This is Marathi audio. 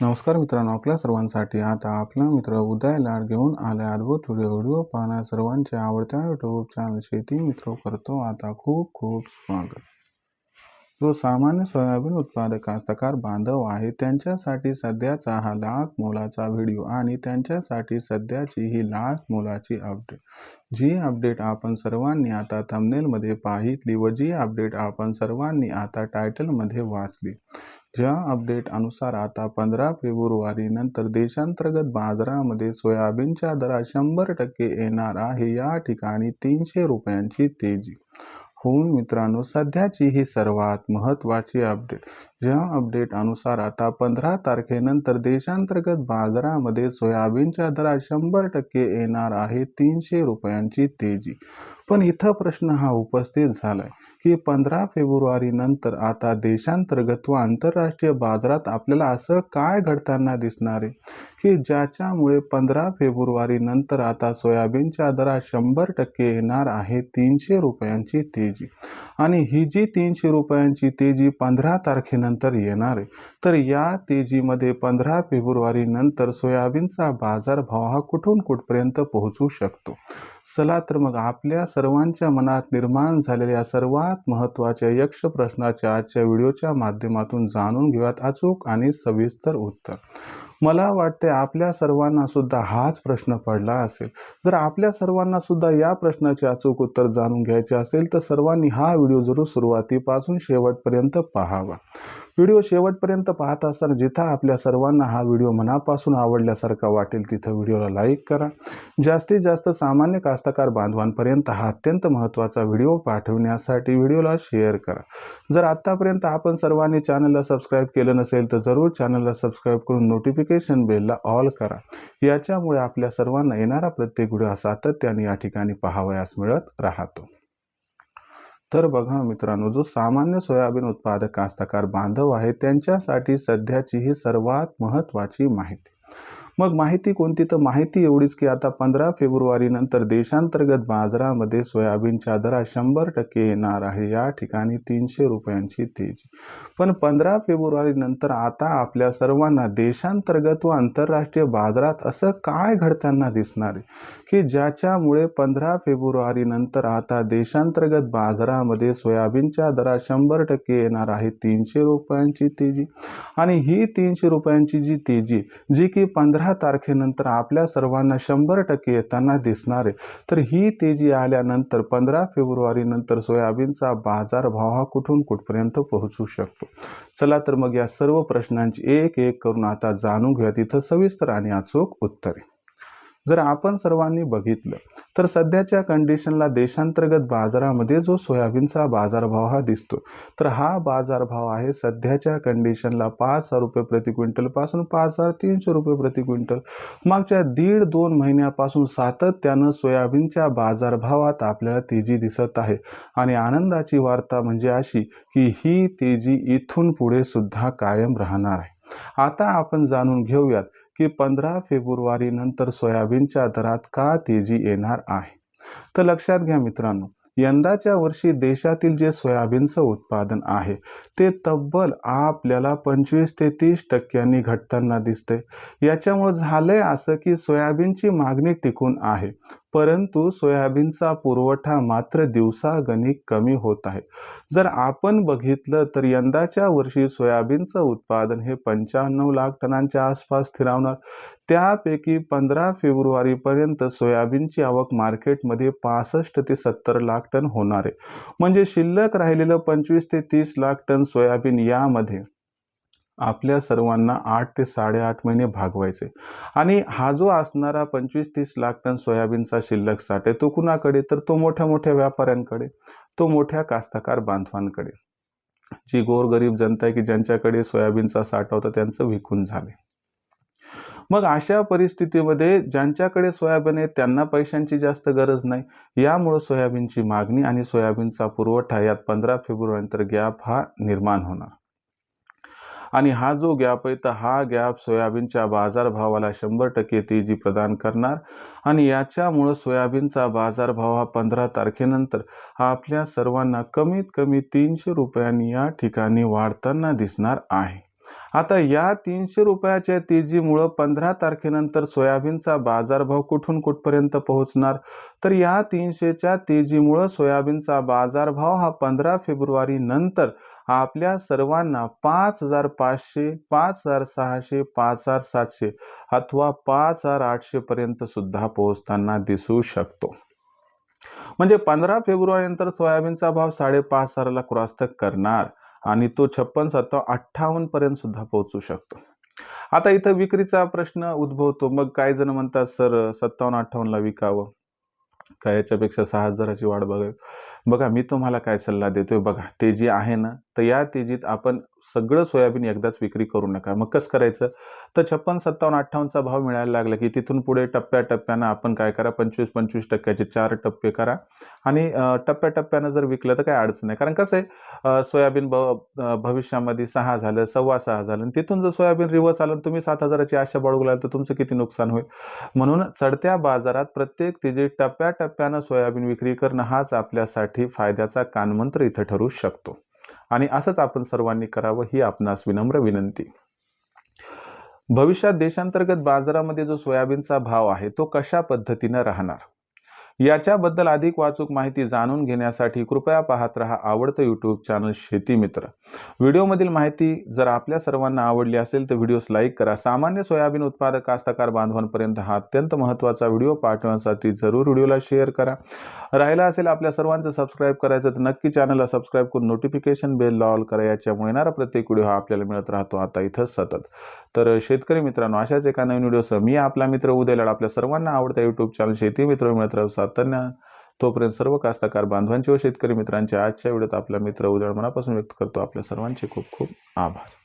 नमस्कार मित्रांनो आपल्या सर्वांसाठी आता आपला मित्र उदय लाड घेऊन आले अद्भुत व्हिडिओ व्हिडिओ पाहण्या सर्वांच्या आवडत्या यूट्यूब चॅनल शेती मित्र करतो. आता खूप खूप स्वागत. जो सामान्य सोयाबीन उत्पादक कास्तकार बांधव आहे त्यांच्यासाठी सध्याचा हा लाख मोलाचा व्हिडिओ आणि त्यांच्यासाठी सध्याची ही लाख मोलाची अपडेट जी अपडेट आपण सर्वांनी आता थंबनेलमध्ये पाहितली व जी अपडेट आपण सर्वांनी आता टायटलमध्ये वाचली. ज्या अपडेट अनुसार आता पंधरा फेब्रुवारी नंतर देशांतर्गत बाजारामध्ये सोयाबीनच्या दरात शंभर टक्के येणार आहे. या ठिकाणी तीनशे रुपयांची तेजी. होऊन मित्रांनो सध्याची ही सर्वात महत्त्वाची अपडेट. ज्या अपडेट अनुसार आता पंधरा तारखेनंतर देशांतर्गत बाजारामध्ये सोयाबीनच्या दरात शंभर टक्के येणार आहे तीनशे रुपयांची तेजी. पण इथं प्रश्न हा उपस्थित झालाय की पंधरा फेब्रुवारी नंतर आता देशांतर्गत व आंतरराष्ट्रीय बाजारात आपल्याला असं काय घडताना दिसणार आहे? की ज्याच्यामुळे पंधरा फेब्रुवारी नंतर आता सोयाबीनच्या दरात शंभर टक्के येणार आहे तीनशे रुपयांची तेजी. आणि ही जी तीनशे रुपयांची तेजी पंधरा तारखेनंतर येणार आहे तर या तेजीमध्ये पंधरा फेब्रुवारी नंतर सोयाबीनचा बाजारभाव हा कुठून कुठपर्यंत पोहोचू शकतो? चला तर मग आपल्या सर्वांच्या मनात निर्माण झालेल्या सर्वात महत्त्वाच्या यक्ष प्रश्नाच्या आजच्या व्हिडिओच्या माध्यमातून जाणून घेऊयात अचूक आणि सविस्तर उत्तर. मला वाटते आपल्या सर्वांना सुद्धा हाच प्रश्न पडला असेल. जर आपल्या सर्वांना सुद्धा या प्रश्नाचे अचूक उत्तर जाणून घ्यायचे असेल तर सर्वांनी हा व्हिडिओ जरूर सुरुवातीपासून शेवटपर्यंत पाहावा. व्हिडिओ शेवटपर्यंत पाहत असताना जिथं आपल्या सर्वांना हा व्हिडिओ मनापासून आवडल्यासारखा वाटेल तिथं व्हिडिओला लाईक करा. जास्तीत जास्त सामान्य कास्तकार बांधवांपर्यंत हा अत्यंत महत्त्वाचा व्हिडिओ पाठवण्यासाठी व्हिडिओला शेअर करा. जर आत्तापर्यंत आपण सर्वांनी चॅनलला सबस्क्राईब केलं नसेल तर जरूर चॅनलला सबस्क्राईब करून नोटिफिकेशन बेलला ऑल करा. याच्यामुळे आपल्या सर्वांना येणारा प्रत्येक व्हिडिओ सातत्याने या ठिकाणी पाहावयास मिळत राहतो. तर बघा मित्रांनो जो सामान्य सोयाबीन उत्पादक कास्तकार बांधव आहे त्यांच्यासाठी सध्याची ही सर्वात महत्त्वाची माहिती. मग माहिती कोणती? तर माहिती एवढीच की आता पंधरा फेब्रुवारीनंतर देशांतर्गत बाजारामध्ये सोयाबीनच्या दरात शंभर टक्के येणार आहे. या ठिकाणी तीनशे रुपयांची तेजी. पण पंधरा फेब्रुवारी नंतर आता आपल्या सर्वांना देशांतर्गत व आंतरराष्ट्रीय बाजारात असं काय घडताना दिसणार आहे? की ज्याच्यामुळे पंधरा फेब्रुवारी नंतर आता देशांतर्गत बाजारामध्ये सोयाबीनच्या दरात शंभर टक्के येणार आहे तीनशे रुपयांची तेजी. आणि ही तीनशे रुपयांची जी तेजी जी की पंधरा तारखेनंतर आपल्या सर्वांना शंभर टक्के येताना दिसणार आहे तर ही तेजी आल्यानंतर पंधरा फेब्रुवारी नंतर सोयाबीनचा बाजारभाव हा कुठून कुठपर्यंत पोहोचू शकतो? चला तर मग या सर्व प्रश्नांची एक एक करून आता जाणून घेऊया. तिथं सविस्तर आणि अचूक उत्तरे. जर आपण सर्वांनी बघितलं तर सध्याच्या कंडिशनला देशांतर्गत बाजारामध्ये जो सोयाबीनचा बाजारभाव हा दिसतो तर हा बाजारभाव आहे सध्याच्या कंडिशनला पाच हजार रुपये प्रति क्विंटलपासून पाच हजार तीनशे रुपये प्रति क्विंटल. मागच्या दीड दोन महिन्यापासून सातत्यानं सोयाबीनच्या बाजारभावात आपल्याला तेजी दिसत आहे. आणि आनंदाची वार्ता म्हणजे अशी की ही तेजी इथून पुढे सुद्धा कायम राहणार आहे. आता आपण जाणून घेऊयात की पंधरा फेब्रुवारी नंतर सोयाबीनच्या दरात का तेजी येणार आहे? तर लक्षात घ्या मित्रांनो यंदाच्या वर्षी देशातील जे सोयाबीनचं उत्पादन आहे ते तब्बल आपल्याला पंचवीस ते तीस टक्क्यांनी घटताना दिसते याच्यामुळे झालंय असं की सोयाबीनची मागणी टिकून आहे. परंतु सोयाबीनचा पुरवठा मात्र दिवसागणिक कमी होत आहे. जर आपण बघितलं तर यंदाच्या वर्षी सोयाबीनचं उत्पादन हे पंच्याण्णव लाख टनांच्या आसपास स्थिरावणार. त्यापैकी पंधरा फेब्रुवारीपर्यंत सोयाबीनची आवक मार्केटमध्ये पासष्ट ते सत्तर लाख टन होणार आहे. म्हणजे शिल्लक राहिलेलं पंचवीस ते तीस लाख टन सोयाबीन यामध्ये आपल्या सर्वांना आठ ते साडेआठ महिने भागवायचे. आणि हा जो असणारा पंचवीस तीस लाख टन सोयाबीनचा शिल्लक साठे तो कुणाकडे? तर तो मोठ्या मोठ्या व्यापाऱ्यांकडे. तो मोठ्या कास्तकार बांधवांकडे. जी गोरगरीब जनता आहे की ज्यांच्याकडे सोयाबीनचा साठा होता त्यांचं विकून झाले. मग अशा परिस्थितीमध्ये ज्यांच्याकडे सोयाबीन आहे त्यांना पैशांची जास्त गरज नाही. यामुळं सोयाबीनची मागणी आणि सोयाबीनचा पुरवठा यात पंधरा फेब्रुवारीनंतर गॅप हा निर्माण होणार. आणि हा जो गॅप आहे तर हा गॅप सोयाबीनच्या बाजारभावाला शंभर टक्के तेजी प्रदान करणार. आणि याच्यामुळं सोयाबीनचा बाजारभाव हा पंधरा तारखेनंतर आपल्या सर्वांना कमीत कमी तीनशे रुपयांनी या ठिकाणी वाढताना दिसणार आहे. आता या तीनशे रुपयाच्या तेजीमुळं पंधरा तारखेनंतर सोयाबीनचा बाजारभाव कुठून कुठपर्यंत पोहोचणार? तर या तीनशेच्या तेजीमुळं सोयाबीनचा बाजारभाव हा पंधरा फेब्रुवारी नंतर आपल्या सर्वांना पाच हजार पाचशे पाच हजार सहाशे पाच हजार सातशे अथवा पाच हजार आठशे पर्यंत सुद्धा पोहोचताना दिसू शकतो. म्हणजे पंधरा फेब्रुवारी नंतर सोयाबीनचा भाव साडेपाच हजाराला क्रॉस करणार आणि तो छप्पन सत्तावन्न अठ्ठावन्न पर्यंत सुद्धा पोहोचू शकतो. आता इथं विक्रीचा प्रश्न उद्भवतो. मग काही जण म्हणतात सर सत्तावन्न अठ्ठावन्नला विकावं. काय याच्यापेक्षा सहा हजाराची वाढ बघा बघा मी तुम्हाला काय सल्ला देतोय बघा तेजी आहे ना तर या तेजीत आपण सगळं सोयाबीन एकदाच विक्री करू नका. मग कसं करायचं? तर छप्पन सत्तावन्न अठ्ठावन्नचा भाव मिळायला लागला की तिथून पुढे टप्प्याटप्प्यानं आपण काय करा? पंचवीस पंचवीस टक्क्याचे चार टप्पे करा. आणि टप्प्याटप्प्यानं जर विकलं तर काय अडचण नाही. कारण कसं आहे सोयाबीन भ भविष्यामध्ये सहा झालं सव्वा सहा झालं आणि तिथून जर सोयाबीन रिवर्स आलं तुम्ही सात हजाराची आशा बाळगू लागलं तर तुमचं किती नुकसान होईल? म्हणून चढत्या बाजारात प्रत्येक तिथे टप्प्याटप्प्यानं सोयाबीन विक्री करणं हाच आपल्यासाठी फायद्याचा कानमंत्र इथं ठरू शकतो. आणि असंच आपण सर्वांनी करावं ही आपणास विनम्र विनंती. भविष्यात देशांतर्गत बाजारामध्ये जो सोयाबीनचा भाव आहे तो कशा पद्धतीनं राहणार? याच्याबद्दल अधिक वाचूक माहिती जाणून घेण्यासाठी कृपया पाहत रहा आवडतं यूट्यूब चॅनल शेती मित्र. व्हिडिओमधील माहिती जर आपल्या सर्वांना आवडली असेल तर व्हिडिओस लाईक करा. सामान्य सोयाबीन उत्पादक कास्तकार बांधवांपर्यंत हा अत्यंत महत्त्वाचा व्हिडिओ पाठवण्यासाठी जरूर व्हिडिओला शेअर करा. राहिला असेल आपल्या सर्वांचं सबस्क्राईब करायचं तर नक्की चॅनलला सबस्क्राईब करून नोटिफिकेशन बेल ऑल करा. याच्यामुळे येणारा प्रत्येक व्हिडिओ हा आपल्याला मिळत राहतो. आता इथं सतत. तर शेतकरी मित्रांनो अशाच एका नवीन व्हिडिओसह मी आपला मित्र उद्याला आपल्या सर्वांना आवडता यूट्यूब चॅनल शेती मित्र मिळत राहू. सातत्या तोपर्यंत सर्व कास्तकार बांधवांचे व शेतकरी मित्रांचे आजच्या वेळेत आपला मित्र उद्या मनापासून व्यक्त करतो. आपल्या सर्वांचे खूप खूप आभार.